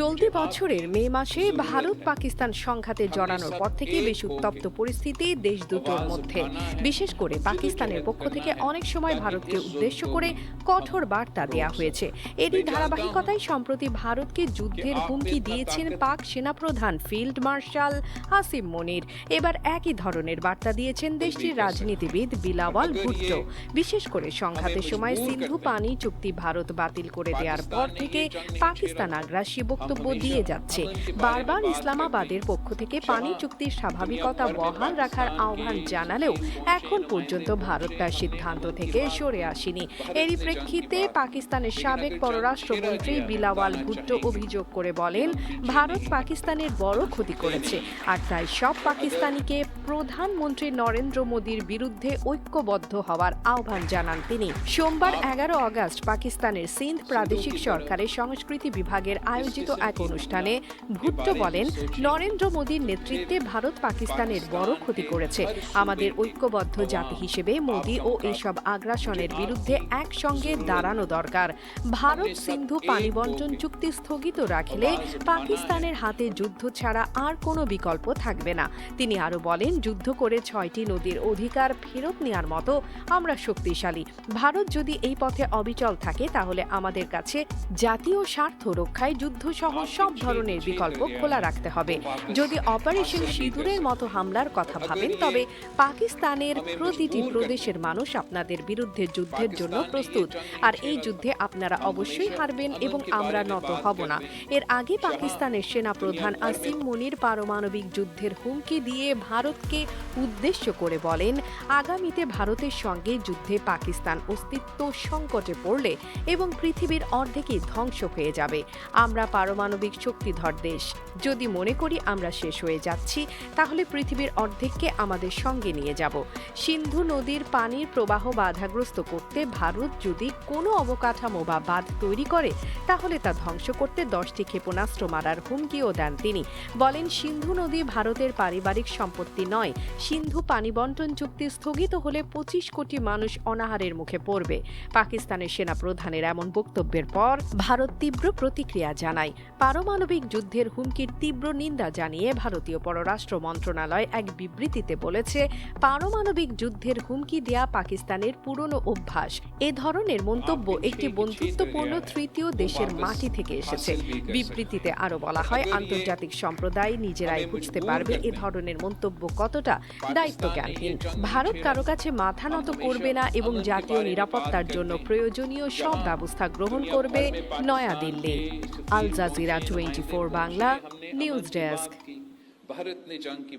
চলতি বছরের মে মাসে ভারত পাকিস্তান সংঘাতে জড়ানোর পর থেকে বেশ উত্তপ্ত পরিস্থিতি দেশ দুটোর মধ্যে। বিশেষ করে পাকিস্তানের পক্ষ থেকে অনেক সময় ভারতকে উদ্দেশ্য করে কঠোর বার্তা দেয়া হয়েছে। এরই ধারাবাহিকতায় সম্প্রতি ভারতকে যুদ্ধের হুমকি দিয়েছেন পাক সেনাপ্রধান ফিল্ড মার্শাল আসিম মনির। এবার একই ধরনের বার্তা দিয়েছেন দেশটির রাজনীতিবিদ বিলাওয়াল ভুট্টো। বিশেষ করে সংঘাতের সময় সিন্ধু পানি চুক্তি ভারত বাতিল করে দেওয়ার পর থেকে পাকিস্তান আগ্রাসী দিয়ে যাচ্ছে। বারবার ইসলামাবাদের পক্ষ থেকে পানি চুক্তির স্বাভাবিকতা বহাল রাখার আহ্বান জানালেও এখন পর্যন্ত ভারত তার সিদ্ধান্ত থেকে সরে আসেনি। এরই প্রেক্ষিতে পাকিস্তানের সাবেক পররাষ্ট্রমন্ত্রী বিলাওয়াল ভুট্টো অভিযোগ করে বলেন ভারত পাকিস্তানের বড় ক্ষতি করেছে। আর তাই সব পাকিস্তানিকে প্রধানমন্ত্রী নরেন্দ্র মোদীর বিরুদ্ধে ঐক্যবদ্ধ হওয়ার আহ্বান জানান তিনি। সোমবার এগারো আগস্ট পাকিস্তানের সিন্ধ প্রাদেশিক সরকারের সংস্কৃতি বিভাগের আয়োজিত এক অনুষ্ঠানে ভুট্টো বলেন, নরেন্দ্র মোদীর নেতৃত্বে ভারত পাকিস্তানের বড় ক্ষতি করেছে। আমাদের ঐক্যবদ্ধ জাতি হিসেবে মোদী ও এইসব আগ্রাসনের বিরুদ্ধে একসঙ্গে দাঁড়ানো দরকার। ভারত সিন্ধু পানি বন্টন চুক্তি স্থগিত রাখলে পাকিস্তানের হাতে যুদ্ধ ছাড়া আর কোনো বিকল্প থাকবে না। তিনি আরও বলেন, যুদ্ধ করে ছয়টি নদীর অধিকার ফেরত নেওয়ার মতো আমরা শক্তিশালী। ভারত যদি এই পথে অবিচল থাকে, তাহলে আমাদের কাছে জাতীয় স্বার্থ রক্ষায় যুদ্ধ সহ সব ধরনের বিকল্প খোলা রাখতে হবে। যদি অপারেশন সিঁদুরের মতো হামলার কথা ভাবেন, তবে পাকিস্তানের প্রতিটি প্রদেশের মানুষ আপনাদের বিরুদ্ধে যুদ্ধের জন্য প্রস্তুত। আর এই যুদ্ধে আপনারা অবশ্যই হারবেন এবং আমরা নত হব না। এর আগে পাকিস্তানের সেনা প্রধান আসিম মুনির পারমাণবিক যুদ্ধের হুমকি দিয়ে ভারতকে উদ্দেশ্য করে বলেন, আগামীতে ভারতের সঙ্গে যুদ্ধে পাকিস্তান অস্তিত্ব সংকটে পড়লে এবং পৃথিবীর অর্ধেকই ধ্বংস হয়ে যাবে। আমরা পারমাণবিক শক্তিধর দেশ। যদি মনে করি আমরা শেষ হয়ে যাচ্ছি, তাহলে পৃথিবীর অর্ধেককে আমাদের সঙ্গে নিয়ে যাব। সিন্ধু নদীর পানির প্রবাহ বাধাগ্রস্ত করতে ভারত যদি কোনো অবকাঠামো বা বাঁধ তৈরি করে, তাহলে তা ধ্বংস করতে দশটি ক্ষেপণাস্ত্র মারার হুমকিও দেন তিনি। বলেন, সিন্ধু নদী ভারতের পারিবারিক সম্পত্তি নয়, সিন্ধু পানি বন্টন চুক্তি স্থগিত হলে পঁচিশ কোটি মানুষ অনাহারের মুখে পড়বে। পাকিস্তানের সেনা প্রধানের এমন বক্তব্যের পর ভারত তীব্র প্রতিক্রিয়া জানায়। পারমাণবিক যুদ্ধের হুমকির তীব্র নিন্দা জানিয়ে ভারতীয় পররাষ্ট্র মন্ত্রণালয় এক বিবৃতিতে বলেছে পারমাণবিক যুদ্ধের হুমকি দেয়া পাকিস্তানের পুরনো অভ্যাস। এ ধরনের মন্তব্য একটি বন্ধুত্বপূর্ণ তৃতীয় দেশের মাটি থেকে এসেছে। বিবৃতিতে আরও বলা হয় আন্তর্জাতিক সম্প্রদায় নিজেরাই বুঝতে পারবে এ ধরনের মন্তব্য কতটা দায়িত্বজ্ঞানহীন ভারত কারও কাছে মাথা নত করবে না এবং জাতীয় নিরাপত্তার জন্য প্রয়োজনীয় সব ব্যবস্থা গ্রহণ করবে Naya Dilli. Al Jazeera twenty four Bangla news desk